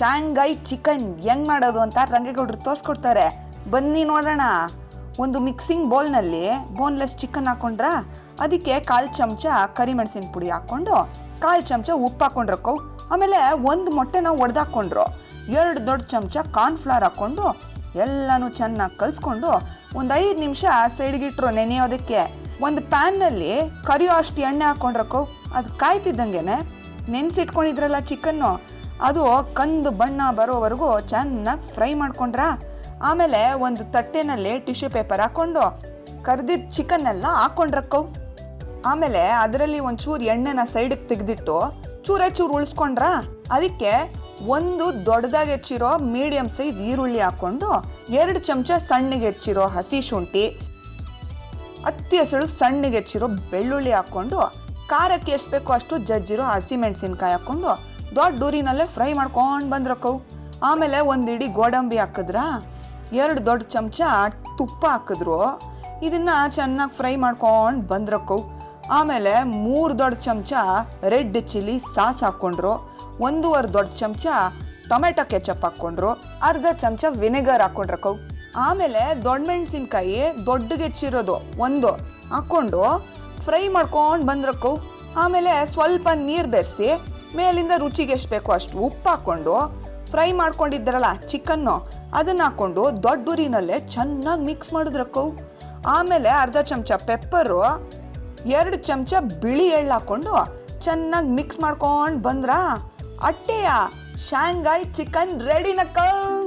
Shanghai chicken ಹೆಂಗೆ ಮಾಡೋದು ಅಂತ ರಂಗೇಗೌಡರು ತೋರಿಸ್ಕೊಡ್ತಾರೆ. ಬನ್ನಿ ನೋಡೋಣ. ಒಂದು ಮಿಕ್ಸಿಂಗ್ ಬೌಲ್ನಲ್ಲಿ ಬೋನ್ಲೆಸ್ ಚಿಕನ್ ಹಾಕೊಂಡ್ರಾ, ಅದಕ್ಕೆ ಕಾಲು ಚಮಚ ಕರಿಮೆಣಸಿನ ಪುಡಿ ಹಾಕ್ಕೊಂಡು, ಕಾಲು ಚಮಚ ಉಪ್ಪು ಹಾಕೊಂಡ್ರಕ್ಕವು ಆಮೇಲೆ ಒಂದು ಮೊಟ್ಟೆನ ಒಡೆದಾಕೊಂಡ್ರು. ಎರಡು ದೊಡ್ಡ ಚಮಚ ಕಾರ್ನ್ಫ್ಲವರ್ ಹಾಕ್ಕೊಂಡು ಎಲ್ಲನೂ ಚೆನ್ನಾಗಿ ಕಲಿಸ್ಕೊಂಡು, ಒಂದು ಐದು ನಿಮಿಷ ಸೈಡ್ಗಿಟ್ರು ನೆನೆಯೋದಕ್ಕೆ. ಒಂದು ಪ್ಯಾನ್ನಲ್ಲಿ ಕರಿಯೋ ಅಷ್ಟು ಎಣ್ಣೆ ಹಾಕೊಂಡ್ರಕ್ಕವು ಅದು ಕಾಯ್ತಿದ್ದಂಗೆ ನೆನೆಸಿಟ್ಕೊಂಡಿದ್ರಲ್ಲ ಚಿಕನ್ನು ಅದು ಕಂದು ಬಣ್ಣ ಬರೋವರೆಗೂ ಚೆನ್ನಾಗಿ ಫ್ರೈ ಮಾಡ್ಕೊಂಡ್ರಾ? ಆಮೇಲೆ ಒಂದು ತಟ್ಟೆನಲ್ಲಿ ಟಿಶ್ಯೂ ಪೇಪರ್ ಹಾಕ್ಕೊಂಡು ಕರ್ದಿದ್ದ ಚಿಕನ್ ಎಲ್ಲ ಹಾಕೊಂಡ್ರಕ್ಕವು ಆಮೇಲೆ ಅದರಲ್ಲಿ ಒಂಚೂರು ಎಣ್ಣೆನ ಸೈಡಿಗೆ ತೆಗೆದಿಟ್ಟು ಚೂರೇ ಚೂರು ಉಳಿಸ್ಕೊಂಡ್ರ? ಅದಕ್ಕೆ ಒಂದು ದೊಡ್ಡದಾಗಿ ಹೆಚ್ಚಿರೋ ಮೀಡಿಯಂ ಸೈಜ್ ಈರುಳ್ಳಿ ಹಾಕ್ಕೊಂಡು ಎರಡು ಚಮಚ ಸಣ್ಣಗೆ ಹೆಚ್ಚಿರೋ ಹಸಿ ಶುಂಠಿ ಹತ್ತಿ ಹಸಿಳು ಸಣ್ಣಗೆ ಹೆಚ್ಚಿರೋ ಬೆಳ್ಳುಳ್ಳಿ ಹಾಕ್ಕೊಂಡು ಖಾರಕ್ಕೆ ಎಷ್ಟು ಬೇಕೋ ಅಷ್ಟು ಜಜ್ಜಿರೋ ಹಸಿಮೆಣಸಿನ್ಕಾಯಿ ಹಾಕ್ಕೊಂಡು ದೊಡ್ಡ ಊರಿನಲ್ಲೇ ಫ್ರೈ ಮಾಡ್ಕೊಂಡು ಬಂದ್ರಕ್ಕವು. ಆಮೇಲೆ ಒಂದು ಇಡೀ ಗೋಡಂಬಿ ಹಾಕಿದ್ರ, ಎರಡು ದೊಡ್ಡ ಚಮಚ ತುಪ್ಪ ಹಾಕಿದ್ರು, ಇದನ್ನು ಚೆನ್ನಾಗಿ ಫ್ರೈ ಮಾಡ್ಕೊಂಡು ಬಂದ್ರಕ್ಕವು. ಆಮೇಲೆ ಮೂರು ದೊಡ್ಡ ಚಮಚ ರೆಡ್ ಚಿಲ್ಲಿ ಸಾಸ್ ಹಾಕ್ಕೊಂಡ್ರು ಒಂದೂವರೆ ದೊಡ್ಡ ಚಮಚ ಟೊಮೆಟೊ ಕೆಚಪ್ ಹಾಕ್ಕೊಂಡ್ರು ಅರ್ಧ ಚಮಚ ವಿನೆಗರ್ ಹಾಕ್ಕೊಂಡ್ರಕ್ಕವು ಆಮೇಲೆ ದೊಡ್ಡ ಮೆಣಸಿನ್ಕಾಯಿ ದೊಡ್ಡ ಗೆಚ್ಚಿರೋದು ಒಂದು ಹಾಕ್ಕೊಂಡು ಫ್ರೈ ಮಾಡ್ಕೊಂಡು ಬಂದ್ರಕ್ಕವು. ಆಮೇಲೆ ಸ್ವಲ್ಪ ನೀರು ಬೆರೆಸಿ ಮೇಲಿಂದ ರುಚಿಗೆ ಎಷ್ಟು ಬೇಕೋ ಅಷ್ಟು ಉಪ್ಪು ಹಾಕ್ಕೊಂಡು ಫ್ರೈ ಮಾಡ್ಕೊಂಡಿದ್ದಾರಲ್ಲ ಚಿಕನ್ನು, ಅದನ್ನು ಹಾಕ್ಕೊಂಡು ದೊಡ್ಡ ಉರಿನಲ್ಲೇ ಚೆನ್ನಾಗಿ ಮಿಕ್ಸ್ ಮಾಡಿದ್ರಕ್ಕವು ಆಮೇಲೆ ಅರ್ಧ ಚಮಚ ಪೆಪ್ಪರು ಎರಡು ಚಮಚ ಬಿಳಿ ಎಳ್ಳು ಹಾಕ್ಕೊಂಡು ಚೆನ್ನಾಗಿ ಮಿಕ್ಸ್ ಮಾಡ್ಕೊಂಡು ಬಂದ್ರ? ಅಟ್ಟೆಯ ಶಾಂಗಾಯ್ ಚಿಕನ್ ರೆಡಿ ನಕ್ಕವು!